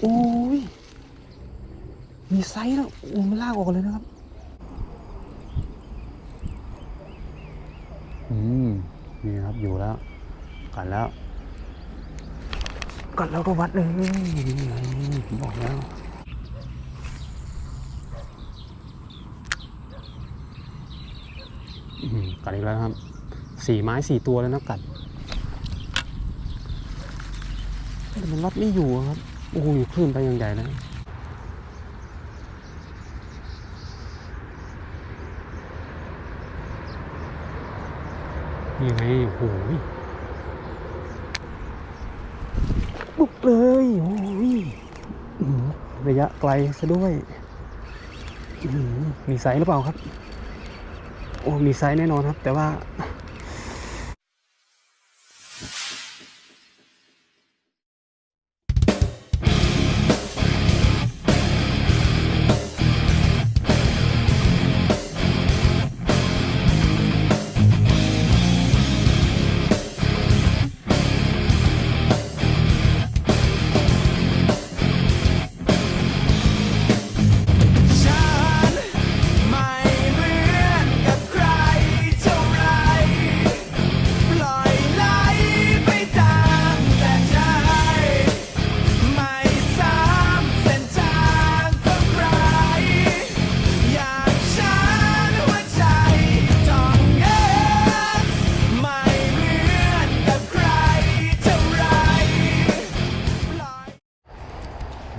โอ้ย มีไซส์แล้วโอ้มันลากออกเลยนะครับ อืม นี่ครับอยู่แล้ว กัดแล้ว กัดแล้วก็วัดเลยนี่ไงผมบอกแล้วอืมกัดอีกแล้วครับ สี่ไม้สี่ตัวแล้วนะกัดแต่มันวัดไม่อยู่ครับโอ้โหคลื่นไปย่างใหญ่นะนี่ไงโอ้โหบุกเลยโอ้ยอื้อหือระยะไกลซะด้วยมีไซส์หรือเปล่าครับ โอ้มีไซส์แน่นอนครับ แต่ว่า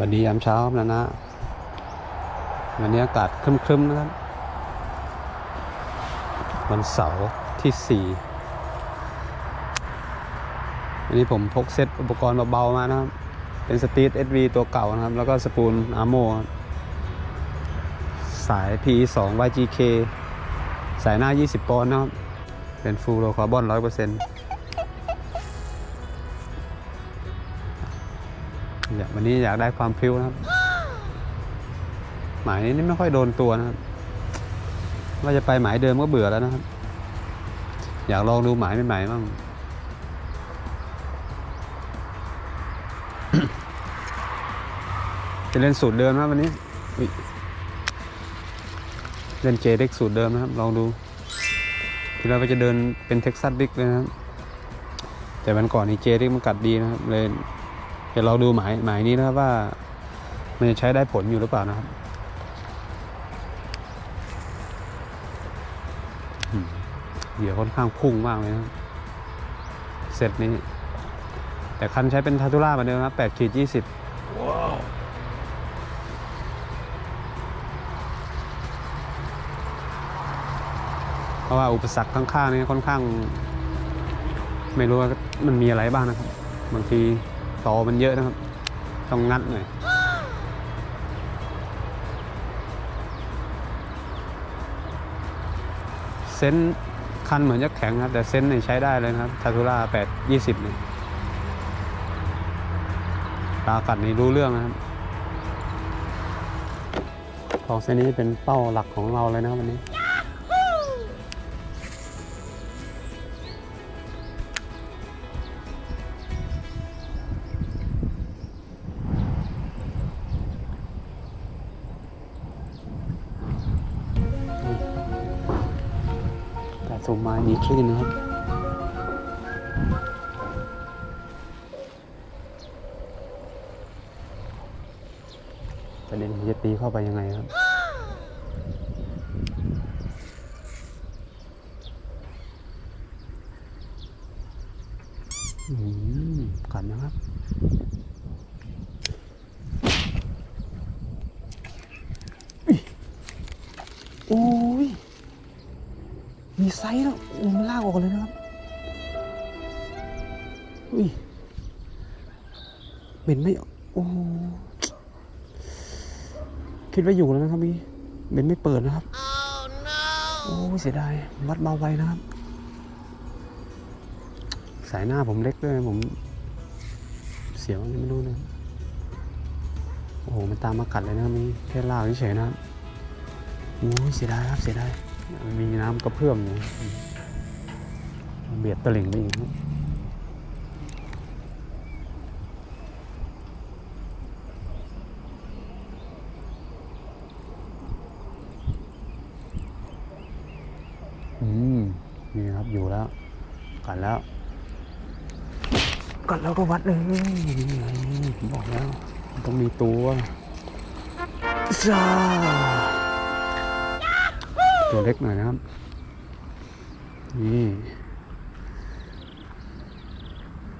วันนี้ยามเช้าครับนะนะ วันนี้อากาศครึ้มๆนะครับ วันเสาร์ที่สี่วันนี้ผมพกเซตอุปกรณ์เบาๆมานะครับ เป็นสตรีท SV ตัวเก่านะครับ แล้วก็สปูลอาร์โมสาย PE 2 YGK สายหน้า 20 ปอนด์นะครับ เป็นฟูลโลคาร์บอน 100% อยากวันนี้อยากได้ความพริ้วนะครับ หมายนี้ไม่ค่อยโดนตัวนะครับ ว่าจะไปหมายเดิมก็เบื่อแล้วนะครับ อยากลองดูหมายใหม่ๆบ้างจะเล่นสูตรเดิมนะครับวันนี้เล่นเจเด็กสูตรเดิมนะครับ ลองดู ทีแรกว่าจะเดินเป็นเท็กซัสบิ๊กเลยนะครับ แต่วันก่อนนี้เจเด็กมันกัดดีนะครับเลย จะลองดูหมายหมายนี้นะครับว่า มันจะใช้ได้ผลอยู่หรือเปล่านะครับเหยื่อค่อนข้างพุ่งมากเลยนะครับเซตนี้ แต่คันใช้เป็นทาตุล่าเหมือนเดิมครับ8ขีด20เพราะว่าอุปสรรคข้างๆนี่ค่อนข้าง ไม่รู้ว่ามันมีอะไรบ้างนะครับ บางที ตอมันเยอะนะครับ ต้องงัดหน่อยเซนคันเหมือนจะแข็งครับ แต่เซนเนี่ยใช้ได้เลยครับทาทูล่าแปดยี่สิบเนี่ยตากัดนี่รู้เรื่องนะครับของเส้นนี้เป็นเป้าหลักของเราเลยนะครับวันนี้ แต่ส่งมามีคลื่นนะครับประเด็นจะตีเข้าไปยังไงครับอืมกัดนะครับ โอ้ย มีไซส์แล้วโอ้มันลากออกเลยนะครับ อุ้ยเบ็นไม่โอ้คิดว่าอยู่แล้วนะครับพี่เบ็นไม่เปิดนะครับ โอ้เสียดายวัดเบาไปนะครับ สายหน้าผมเล็กด้วยผม เสียวอะไรไม่รู้นะโอ้โหมันตามมากัดเลยนะครับนี่แค่ลากเฉยๆนะครับโอ้ยเสียดายครับเสียดาย มีน้ำกระเพื่อมอยู่เบียดตะหลิงไปอีกครับอืม นี่ครับอยู่แล้ว กัดแล้ว กัดแล้วก็วัดเลยนี่ไงผมบอกแล้วมันต้องมีตัวจ้า ตัวเล็กหน่อยนะครับ นี่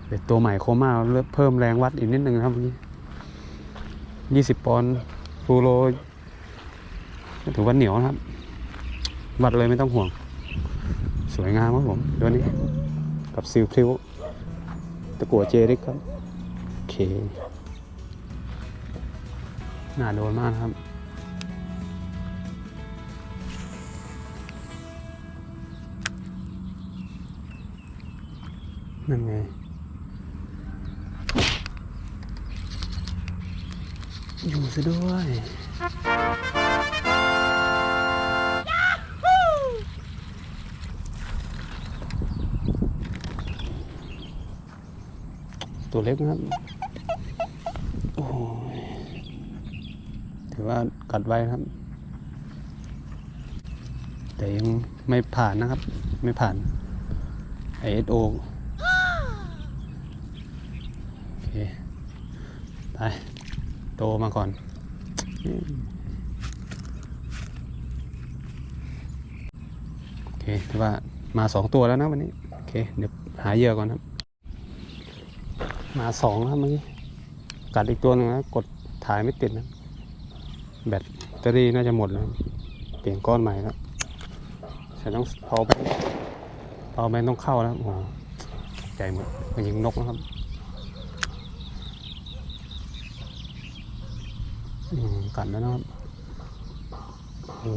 เป็นตัวใหม่โคม่าเริ่มเพิ่มแรงวัดอีกนิดนึงนะครับเมื่อกี้ยี่สิบปอนด์ฟูโรถือว่าเหนียวนะครับ วัดเลยไม่ต้องห่วง สวยงามครับผมตัวนี้ กับซิลพริ้วตะกัวเจริกครับ โอเค น่าโดนมากครับ นั่นไง อยู่ซะด้วยตัวเล็กนะครับ โอ้ยถือว่ากัดไว้ครับ แต่ยังไม่ผ่านนะครับ ไม่ผ่าน ISO โอเค ไป โตมาก่อน โอเคถือว่ามาสองตัวแล้วนะวันนี้ โอเค เดี๋ยวหาเหยื่อก่อนครับ มาสองแล้วเมื่อกี้ กัดอีกตัวหนึงนะ กดถ่ายไม่ติดนะ แบตเตอรี่น่าจะหมดแล้ว เปลี่ยนก้อนใหม่แล้วฉันต้องพอไปพอไปต้องเข้าแล้วโอ้ใจหมดมันยิงนกนะครับ อืม กัดแล้วนะครับโอ้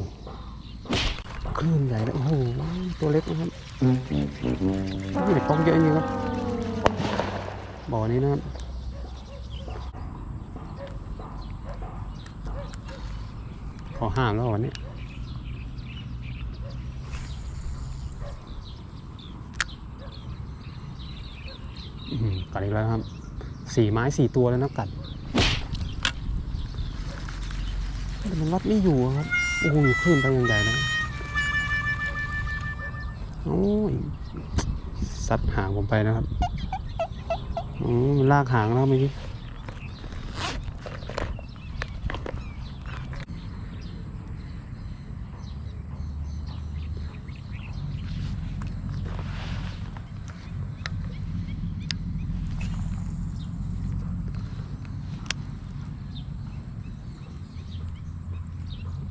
คลื่นใหญ่แล้วโอ้โหตัวเล็กนะครับนี่เด็กต้องเยอะจริงครับบ่อนี้นะครับขอห้ามแล้ววันนี้กัดอีกแล้วครับสี่ไม้สี่ตัวแล้วนะกัด แต่ มันรัดไม่อยู่ครับ โอ้โหคลื่นไปยังใหญ่นะโอ้ยสัดหางผมไปนะครับ อ๋อ มันลากหางแล้วเมื่อกี้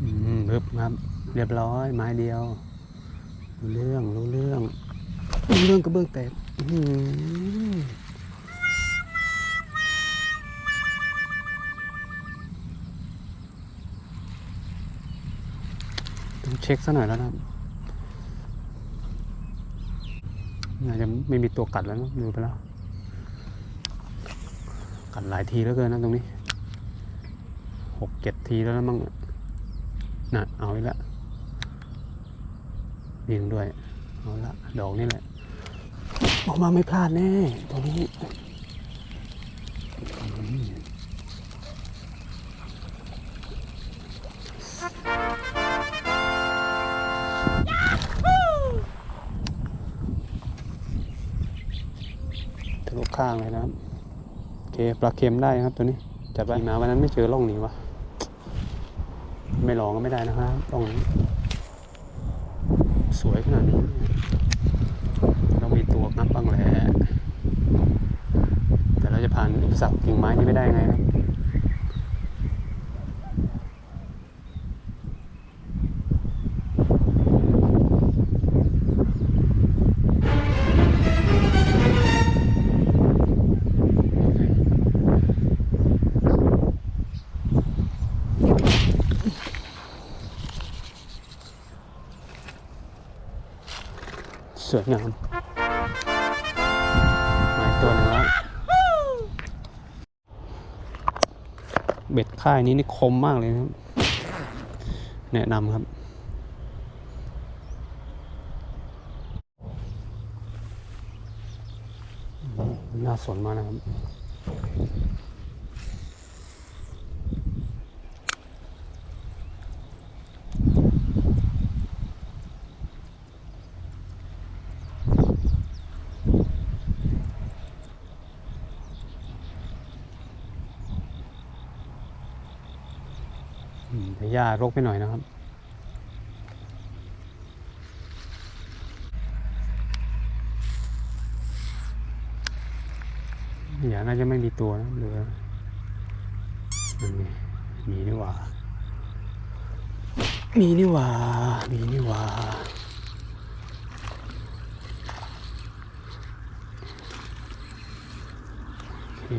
อืมเรียบครับ เรียบร้อยไม้เดียวรู้เรื่องรู้เรื่องรู้เรื่องกระเบื้องแตกต้องเช็คซะหน่อยแล้วนะน่าจะไม่มีตัวกัดแล้วนะดูไปแล้ว กัดหลายทีแล้วเกินนะตรงนี้หกเจ็ดทีแล้วนะมั้งน่ะเอาอีกแล้ว ยิงด้วย เอาละดอกนี่แหละ ออกมาไม่พลาดแน่ตรงนี้ทะลุข้างเลยนะครับโอเคปลาเค็มได้ครับตัวนี้จัดไปมาวันนั้นไม่เจอร่องนี้วะไม่ลองก็ไม่ได้นะครับร่องนี้ สวยขนาดนี้ต้องมีตัวงับบ้างแหละแต่เราจะผ่านอุปสรรคกิ่งไม้นี้ไม่ได้ไงครับ สวยงามหมายตัวนึงแล้วเบ็ดค่ายนี้นี่คมมากเลยครับ แนะนำครับ น่าสนมากนะครับ หญ้ารกไปหน่อยนะครับ อย่าน่าจะไม่มีตัวนะเหลือนั่มีนี่หว่า มีนี่หว่า มีนี่หว่าโอเค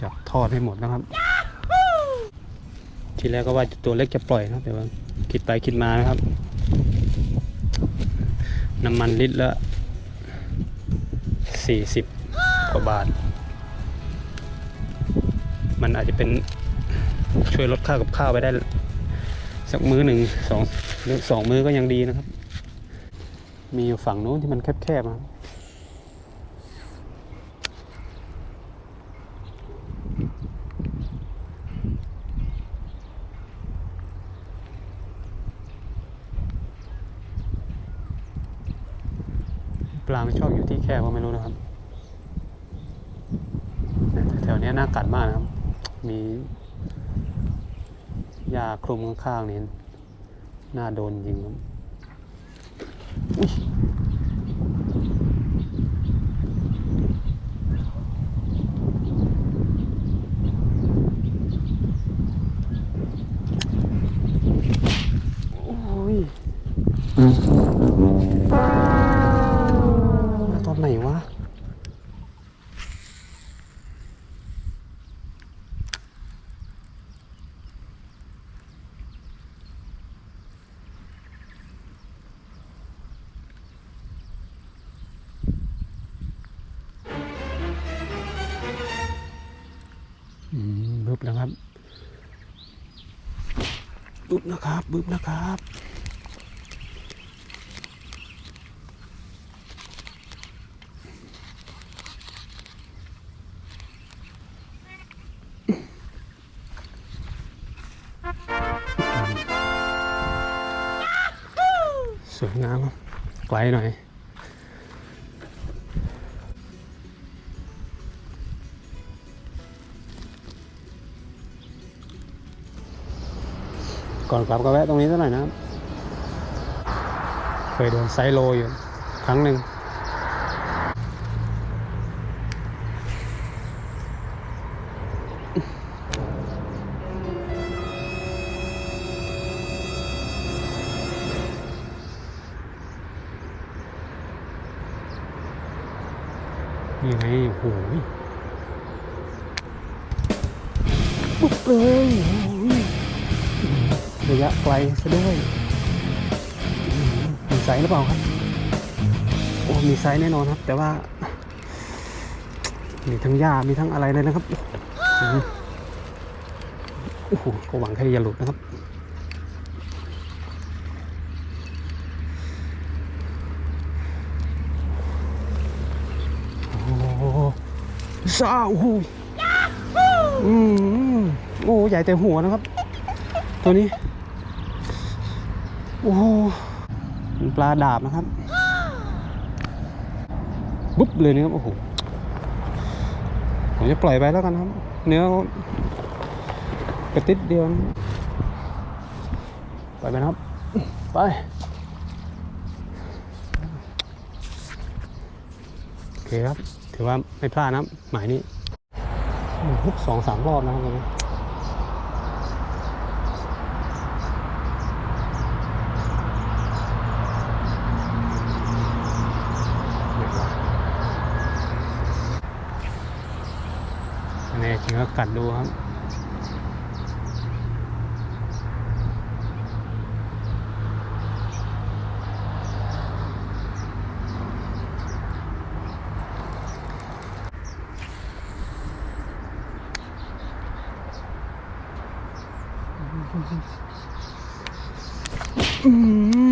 จับ ทอดให้หมดนะครับ ทีแรกก็ว่าตัวเล็กจะปล่อยนะแต่ว่าคิดไปคิดมานะครับ น้ำมันลิตรละสี่สิบกว่าบาท มันอาจจะเป็นช่วยลดค่ากับข้าวไปได้ สักมื้อหนึ่งสองหรือสองมื้อก็ยังดีนะครับ มีอยู่ฝั่งนู้นที่มันแคบๆนะครับางชอบอยู่ที่แคบก็ไม่รู้นะครับแถวเนี้ยน่ากัดมากนะครับ มีหญ้าคลุมข้างๆนี่น่าโดนจริงครับ บึบนะครับบึบนะครับบึบนะครับสวยงามครับไกลหน่อย อนกลับก็แวะตรงนี้สักหน่อยนะครับ เคยโดนไซโลอยู่ครั้งหนึ่งนี่ไงโอ้โหปุ๊บเลย ระยะไกลซะด้วยอืมมีไซส์หรือเปล่าครับ โอ้มีไซส์แน่นอนครับ แต่ว่า มีทั้งหญ้ามีทั้งอะไรเลยนะครับอืมโอ้โหก็หวังแค่อย่าหลุดนะครับโอ้โหซาโอ้โหอืมโอ้ใหญ่แต่หัวนะครับ ตัวนี้ โอ้โหเป็นปลาดาบนะครับบุ๊บเลยนะครับโอ้โหผมจะปล่อยไปแล้วกันครับ เนื้อกระติดเดียวปล่อยไปนะครับ ไปโอเคครับ ถือว่าไม่พลาดนะหมายนี้ฮุกสองสามรอบนะครับ นี้ไหนวะแน่จริงก็กัดดูครับอื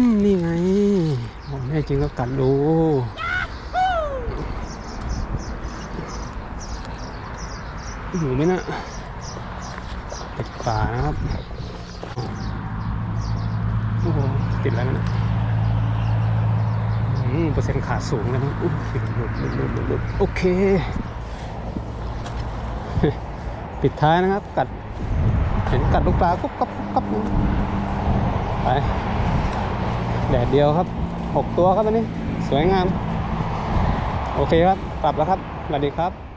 มนี่ไงบอกแน่จริงก็กัดดู อยู่ไหมนะเป็ดป่านะครับโอ้โหติดแล้วนะอืมเปอร์เซ็นต์ขาดสูงแล้วนะอุ๊ยหลุดหลุดหลุดหลุดหลุดโอเค ปิดท้ายนะครับ กัด เห็นกัดลูกปลากุ๊บกับกุ๊บกับไป แดดเดียวครับหกตัวครับวันนี้ สวยงาม โอเคครับกลับแล้วครับ สวัสดีครับ